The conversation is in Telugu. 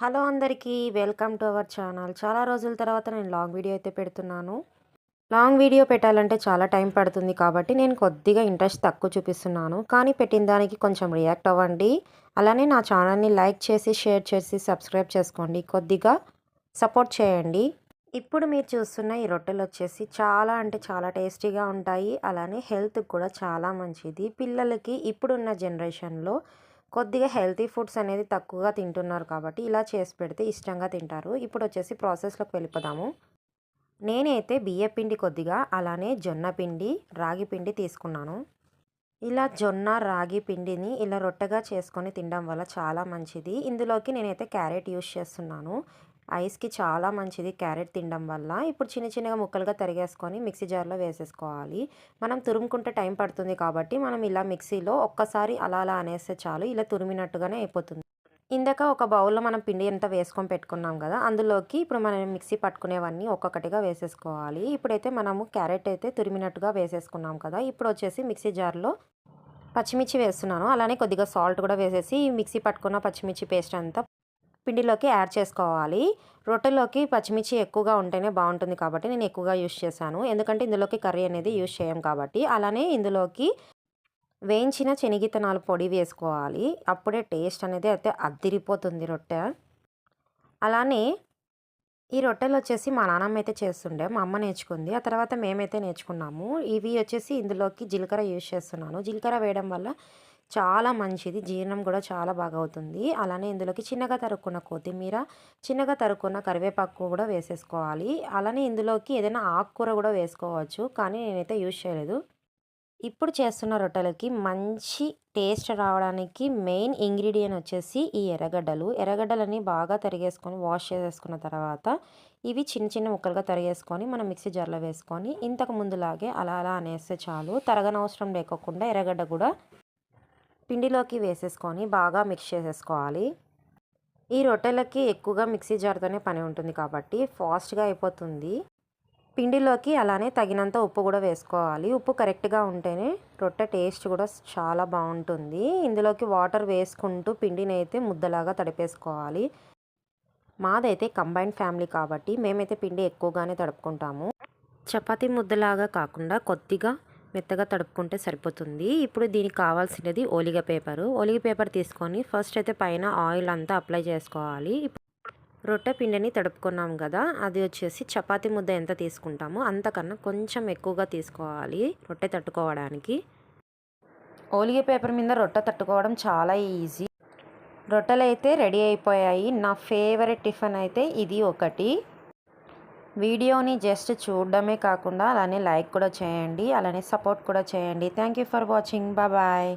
హలో అందరికీ వెల్కమ్ టు అవర్ ఛానల్. చాలా రోజుల తర్వాత నేను లాంగ్ వీడియో అయితే పెడుతున్నాను. లాంగ్ వీడియో పెట్టాలంటే చాలా టైం పడుతుంది కాబట్టి నేను కొద్దిగా ఇంట్రెస్ట్ తక్కువ చూపిస్తున్నాను. కానీ పెట్టిన దానికి కొంచెం రియాక్ట్ అవ్వండి. అలానే నా ఛానల్ని లైక్ చేసి షేర్ చేసి సబ్స్క్రైబ్ చేసుకోండి. కొద్దిగా సపోర్ట్ చేయండి. ఇప్పుడు మీరు చూస్తున్న ఈ రొట్టెలు వచ్చేసి చాలా అంటే చాలా టేస్టీగా ఉంటాయి. అలానే హెల్త్కి కూడా చాలా మంచిది. పిల్లలకి ఇప్పుడున్న జనరేషన్లో కొద్దిగా హెల్తీ ఫుడ్స్ అనేది తక్కువగా తింటున్నారు కాబట్టి ఇలా చేసి పెడితే ఇష్టంగా తింటారు. ఇప్పుడు వచ్చేసి ప్రాసెస్లోకి వెళ్ళిపోదాము. నేనైతే బియ్య పిండి కొద్దిగా అలానే జొన్న పిండి రాగి పిండి తీసుకున్నాను. ఇలా జొన్న రాగి పిండిని ఇలా రొట్టెగా చేసుకొని తినడం వల్ల చాలా మంచిది. ఇందులోకి నేనైతే క్యారెట్ యూస్ చేస్తున్నాను. ఐస్కి చాలా మంచిది క్యారెట్ తినడం వల్ల. ఇప్పుడు చిన్న చిన్నగా ముక్కలుగా తరిగేసుకొని మిక్సీ జార్లో వేసేసుకోవాలి. మనం తురుముకుంటే టైం పడుతుంది కాబట్టి మనం ఇలా మిక్సీలో ఒక్కసారి అలా అలా అనేస్తే చాలు. ఇలా తురిమినట్టుగానే అయిపోతుంది. ఇందాక ఒక బౌల్లో మనం పిండి ఎంత వేసుకొని పెట్టుకున్నాం కదా అందులోకి ఇప్పుడు మనం మిక్సీ పట్టుకునేవన్నీ ఒక్కొక్కటిగా వేసేసుకోవాలి. ఇప్పుడైతే మనము క్యారెట్ అయితే తురిమినట్టుగా వేసేసుకున్నాం కదా ఇప్పుడు వచ్చేసి మిక్సీ జార్లో పచ్చిమిర్చి వేస్తున్నాను. అలానే కొద్దిగా సాల్ట్ కూడా వేసేసి మిక్సీ పట్టుకున్న పచ్చిమిర్చి పేస్ట్ అంతా పిండిలోకి యాడ్ చేసుకోవాలి. రొట్టెలోకి పచ్చిమిర్చి ఎక్కువగా ఉంటేనే బాగుంటుంది కాబట్టి నేను ఎక్కువగా యూస్ చేశాను. ఎందుకంటే ఇందులోకి కర్రీ అనేది యూస్ చేయం కాబట్టి. అలానే ఇందులోకి వేయించిన శనిగితనాలు పొడి వేసుకోవాలి. అప్పుడే టేస్ట్ అనేది అయితే అద్దిరిపోతుంది రొట్టె. అలానే ఈ రొట్టెలు వచ్చేసి మా నాన్నమ్మ అయితే చేస్తుండే మా అమ్మ నేర్చుకుంది. ఆ తర్వాత మేమైతే నేర్చుకున్నాము. ఇవి వచ్చేసి ఇందులోకి జీలకర్ర యూస్ చేస్తున్నాను. జీలకర్ర వేయడం వల్ల చాలా మంచిది. జీర్ణం కూడా చాలా బాగా అవుతుంది అలానే ఇందులోకి చిన్నగా తరుక్కున్న కొత్తిమీర చిన్నగా తరుక్కున్న కరివేపాకు కూడా వేసేసుకోవాలి. అలానే ఇందులోకి ఏదైనా ఆకుకూర కూడా వేసుకోవచ్చు. కానీ నేనైతే యూజ్ చేయలేదు. ఇప్పుడు చేస్తున్న రొట్టెలకి మంచి టేస్ట్ రావడానికి మెయిన్ ఇంగ్రీడియంట్ వచ్చేసి ఈ ఎర్రగడ్డలు. ఎర్రగడ్డలని బాగా తరిగేసుకొని వాష్ చేసేసుకున్న తర్వాత ఇవి చిన్న చిన్న ముక్కలుగా తరిగేసుకొని మనం మిక్సీ జార్లో వేసుకొని ఇంతకు ముందులాగే అలా అలా అనేస్తే చాలు. తరగనవసరం లేకోకుండా ఎర్రగడ్డ కూడా పిండిలోకి వేసేసుకొని బాగా మిక్స్ చేసేసుకోవాలి. ఈ రొట్టెలకి ఎక్కువగా మిక్సీ జార్తోనే పని ఉంటుంది కాబట్టి ఫాస్ట్గా అయిపోతుంది. పిండిలోకి అలానే తగినంత ఉప్పు కూడా వేసుకోవాలి. ఉప్పు కరెక్ట్గా ఉంటేనే రొట్టె టేస్ట్ కూడా చాలా బాగుంటుంది. ఇందులోకి వాటర్ వేసుకుంటూ పిండిని అయితే ముద్దలాగా తడిపేసుకోవాలి. మాదైతే కంబైన్డ్ ఫ్యామిలీ కాబట్టి మేమైతే పిండి ఎక్కువగానే తడుపుకుంటాము. చపాతీ ముద్దలాగా కాకుండా కొద్దిగా మెత్తగా తడుపుకుంటే సరిపోతుంది. ఇప్పుడు దీనికి కావాల్సినది ఓలిగ పేపరు. ఓలిగ పేపర్ తీసుకొని ఫస్ట్ అయితే పైన ఆయిల్ అంతా అప్లై చేసుకోవాలి. రొట్టె పిండిని తడుపుకున్నాం కదా అది వచ్చేసి చపాతీ ముద్ద ఎంత తీసుకుంటామో అంతకన్నా కొంచెం ఎక్కువగా తీసుకోవాలి రొట్టె తట్టుకోవడానికి. ఓలిగ పేపర్ మీద రొట్టె తట్టుకోవడం చాలా ఈజీ. రొట్టెలు అయితే రెడీ అయిపోయాయి. నా ఫేవరెట్ టిఫిన్ అయితే ఇది ఒకటి. వీడియోని జస్ట్ చూడడమే కాకుండా అలానే లైక్ కూడా చేయండి అలానే సపోర్ట్ కూడా చేయండి. Thank you for watching bye